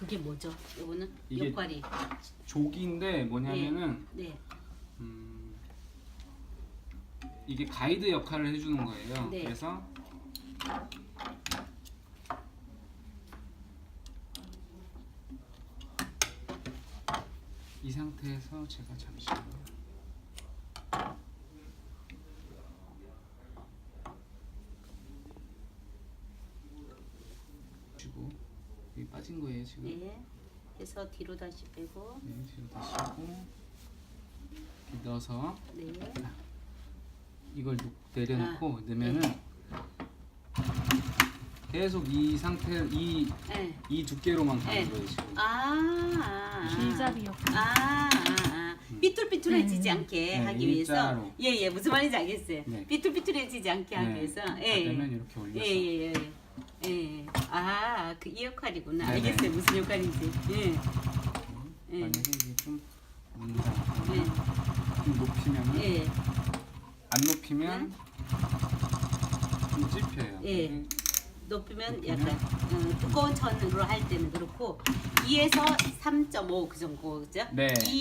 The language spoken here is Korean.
그게 뭐죠? 이거는 이게- 역할이. 조기인데 뭐냐면은 네. 음, 이게 가이드 역할을 해주는 거예요. 네. 그래서 이 상태에서 제가 잠시만요. 주고 여기 빠진 거예요 지금. 네. 해서 뒤로 다시 빼고. 네, 뒤로 다시 하고 이렇게 넣어서 네. 이걸 놓- 내려놓고 아, 넣으면은 계속 이 상태 이, 네. 이 두께로만 가는 네. 거예요 지금. 아. 아. 아. 길잡이. 아, 아, 아. 삐뚤삐뚤해지지 음. 않게 네, 하기 위해서 일자로. 예예 무슨 말인지 알겠어요. 네. 삐뚤삐뚤해지지 않게 하기 위해서 예. 되면 이렇게 올려서 예 예예. 예. 아, 그이 역할이구나. 네네. 알겠어요. 무슨 역할인지. 예. 예. 만약에 이게 좀 올린다 예. 좀 높이면은 예. 안 높이면 좀 찝혀요. 예. 근데 높이면 높이면? 약간 어, 두꺼운 천으로 할 때는 그렇고 2에서 3.5 그 정도 그죠? 네. 2